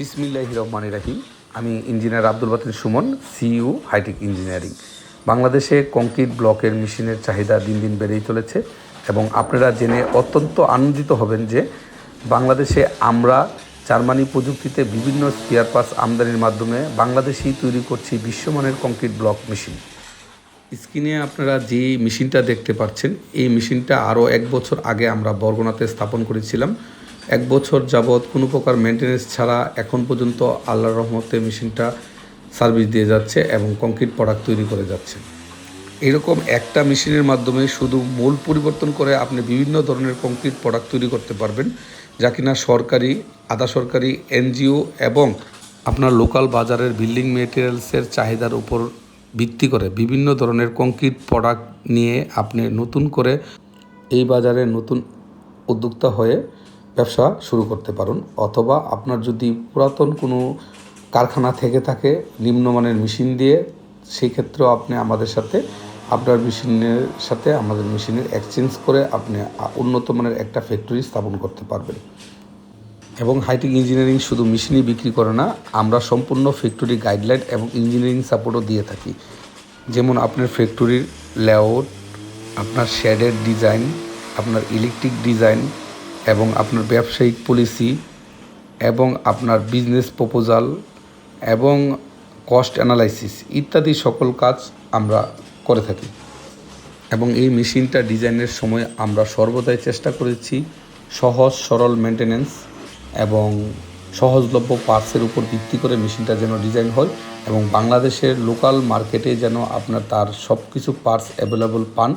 বিসমিল্লাহ রহমান রাহিম। আমি ইঞ্জিনিয়ার আব্দুল বাতিল সুমন সিইউ হাইটেক ইঞ্জিনিয়ারিং। বাংলাদেশে কংক্রিট ব্লকের মেশিনের চাহিদা দিন দিন বেড়েই চলেছে এবং আপনারা জেনে অত্যন্ত আনন্দিত হবেন যে বাংলাদেশে আমরা জার্মানি প্রযুক্তিতে বিভিন্ন স্পিয়ার পার্টস আমদানির মাধ্যমে বাংলাদেশেই তৈরি করছি বিশ্বমানের কংক্রিট ব্লক মেশিন। স্ক্রিনে আপনারা যে মেশিনটা দেখতে পাচ্ছেন, এই মেশিনটা আরও এক বছর আগে আমরা বরগুনাতে স্থাপন করেছিলাম। এক বছর যাবৎ কোনো প্রকার মেনটেনেন্স ছাড়া এখন পর্যন্ত আল্লাহর রহমতে মেশিনটা সার্ভিস দিয়ে যাচ্ছে এবং কংক্রিট প্রোডাক্ট তৈরি করে যাচ্ছে। এরকম একটা মেশিনের মাধ্যমে শুধু মূল পরিবর্তন করে আপনি বিভিন্ন ধরনের কংক্রিট প্রোডাক্ট তৈরি করতে পারবেন, যা কিনা সরকারি, আধা সরকারি, এনজিও এবং আপনার লোকাল বাজারের বিল্ডিং মেটেরিয়ালসের চাহিদার উপর ভিত্তি করে বিভিন্ন ধরনের কংক্রিট প্রোডাক্ট নিয়ে আপনি নতুন করে এই বাজারে নতুন উদ্যোক্তা হয়ে ব্যবসা শুরু করতে পারুন, অথবা আপনার যদি পুরাতন কোনো কারখানা থেকে থাকে নিম্নমানের মেশিন দিয়ে, সেই ক্ষেত্রেও আপনি আমাদের সাথে, আপনার মেশিনের সাথে আমাদের মেশিনের এক্সচেঞ্জ করে আপনি উন্নত মানের একটা ফ্যাক্টরি স্থাপন করতে পারবেন। এবং হাইটেক ইঞ্জিনিয়ারিং শুধু মেশিনই বিক্রি করে না, আমরা সম্পূর্ণ ফ্যাক্টরি গাইডলাইন এবং ইঞ্জিনিয়ারিং সাপোর্টও দিয়ে থাকি। যেমন আপনার ফ্যাক্টরির লেআউট, আপনার শেডের ডিজাইন, আপনার ইলেকট্রিক ডিজাইন এবং আপনার ব্যবসায়িক পলিসি এবং আপনার বিজনেস প্রপোজাল এবং কস্ট অ্যানালাইসিস ইত্যাদি সকল কাজ আমরা করে থাকি। এবং এই মেশিনটা ডিজাইনের সময় আমরা সর্বদাই চেষ্টা করেছি সহজ, সরল মেনটেনেন্স এবং সহজলভ্য পার্টসের উপর ভিত্তি করে মেশিনটা যেন ডিজাইন হয় এবং বাংলাদেশের লোকাল মার্কেটে যেন আপনার তার সব কিছু পার্টস অ্যাভেলেবল পান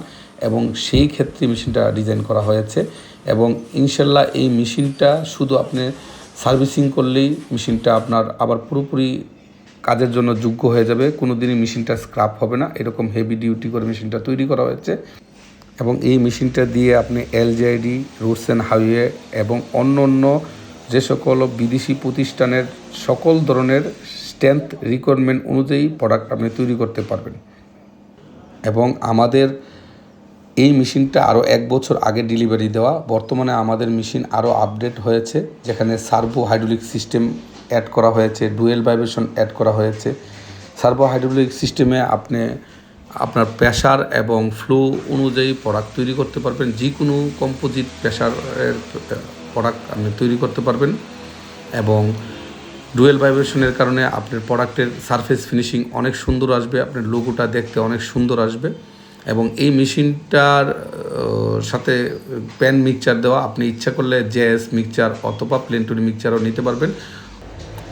এবং সেই ক্ষেত্রে মেশিনটা ডিজাইন করা হয়েছে। এবং ইনশাল্লাহ এই মেশিনটা শুধু আপনি সার্ভিসিং করলেই মেশিনটা আপনার আবার পুরোপুরি কাজের জন্য যোগ্য হয়ে যাবে। কোনো দিনই মেশিনটা স্ক্রাপ হবে না। এরকম হেভি ডিউটি করে মেশিনটা তৈরি করা হয়েছে। এবং এই মেশিনটা দিয়ে আপনি এলজিআইডি রুটস অ্যান্ড হাইওয়ে এবং অন্য অন্য যে সকল বিদেশি প্রতিষ্ঠানের সকল ধরনের স্ট্রেংথ রিকোয়ারমেন্ট অনুযায়ী প্রোডাক্ট আপনি তৈরি করতে পারবেন। এবং আমাদের এই মেশিনটা আরও এক বছর আগে ডেলিভারি দেওয়া। বর্তমানে আমাদের মেশিন আরও আপডেট হয়েছে, যেখানে সার্ভো হাইড্রোলিক সিস্টেম অ্যাড করা হয়েছে, ডুয়েল ভাইব্রেশন অ্যাড করা হয়েছে। সার্ভো হাইড্রোলিক সিস্টেমে আপনি আপনার প্রেশার এবং ফ্লো অনুযায়ী প্রোডাক্ট তৈরি করতে পারবেন। যে কোনো কম্পোজিট প্রেশারের প্রোডাক্ট আপনি তৈরি করতে পারবেন এবং ডুয়েল ভাইব্রেশনের কারণে আপনার প্রোডাক্টের সারফেস ফিনিশিং অনেক সুন্দর আসবে, আপনার লোগোটা দেখতে অনেক সুন্দর আসবে। এবং এই মেশিনটার সাথে প্যান মিক্সচার দেওয়া, আপনি ইচ্ছা করলে জেএস মিক্সচার অথবা প্লেন্টুরি মিক্সচারও নিতে পারবেন।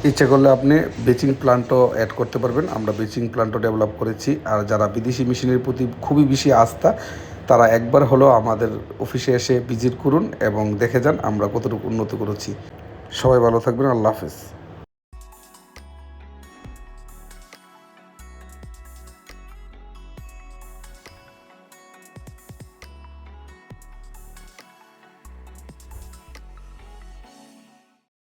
ইচ্ছা করলে আপনি বেচিং প্লান্টও অ্যাড করতে পারবেন। আমরা বেচিং প্লান্টও ডেভেলপ করেছি। আর যারা বিদেশি মেশিনের প্রতি খুবই বেশি আস্থা, তারা একবার হলেও আমাদের অফিসে এসে ভিজিট করুন এবং দেখে যান আমরা কতটুকু উন্নতি করেছি। সবাই ভালো থাকবেন। আল্লাহ হাফেজ।